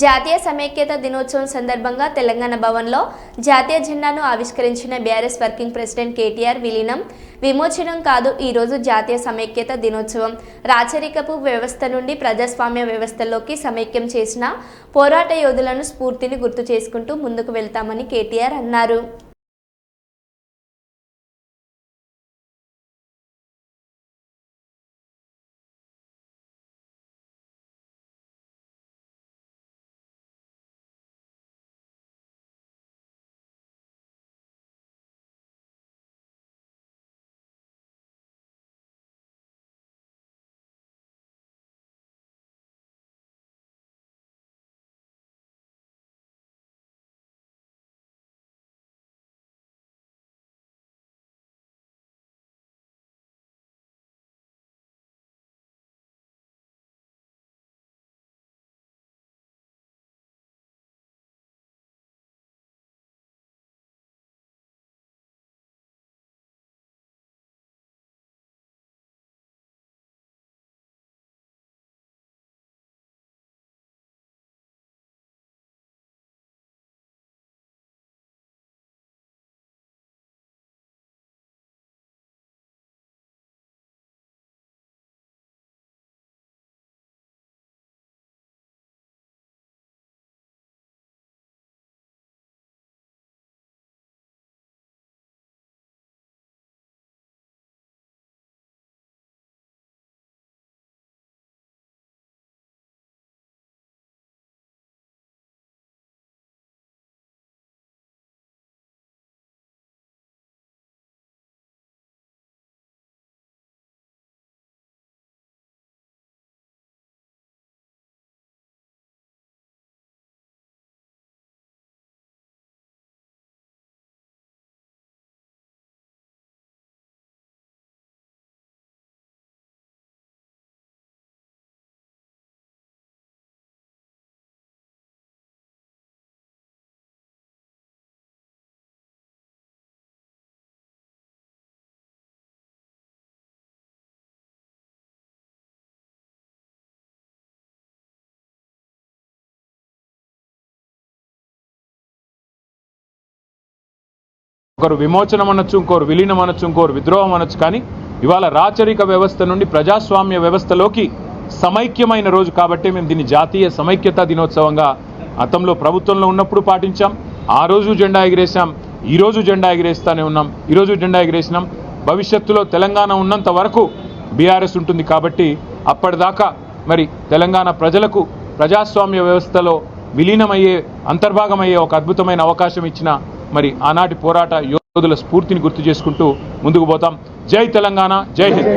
జాతీయ సమైక్యత దినోత్సవం సందర్భంగా తెలంగాణ భవన్లో జాతీయ జెండాను ఆవిష్కరించిన బీఆర్ఎస్ వర్కింగ్ ప్రెసిడెంట్ కేటీఆర్ విలీనం. విమోచనం కాదు ఈరోజు జాతీయ సమైక్యత దినోత్సవం. రాచరికపు వ్యవస్థ నుండి ప్రజాస్వామ్య వ్యవస్థలోకి సమైక్యం చేసిన పోరాట యోధులను స్ఫూర్తిని గుర్తు చేసుకుంటూ ముందుకు వెళ్తామని కేటీఆర్ అన్నారు. ఒకరు విమోచనం అనొచ్చు ఇంకోరు విలీనం అనొచ్చు ఇంకోరు విద్రోహం అనొచ్చు. కానీ ఇవాళ రాచరిక వ్యవస్థ నుండి ప్రజాస్వామ్య వ్యవస్థలోకి సమైక్యమైన రోజు కాబట్టి మేము దీన్ని జాతీయ సమైక్యతా దినోత్సవంగా గతంలో ప్రభుత్వంలో ఉన్నప్పుడు పాటించాం. ఆ రోజు జెండా ఎగిరేసాం ఈరోజు జెండా ఎగిరేస్తానే ఉన్నాం. ఈరోజు జెండా ఎగిరేసినాం. భవిష్యత్తులో తెలంగాణ ఉన్నంత వరకు బీఆర్ఎస్ ఉంటుంది కాబట్టి అప్పటిదాకా మరి తెలంగాణ ప్రజలకు ప్రజాస్వామ్య వ్యవస్థలో విలీనమయ్యే అంతర్భాగమయ్యే ఒక అద్భుతమైన అవకాశం ఇచ్చిన మరి ఆనాటి పోరాట యోధుల స్ఫూర్తిని గుర్తు చేసుకుంటూ ముందుకు పోతాం. జై తెలంగాణ జై హింద్.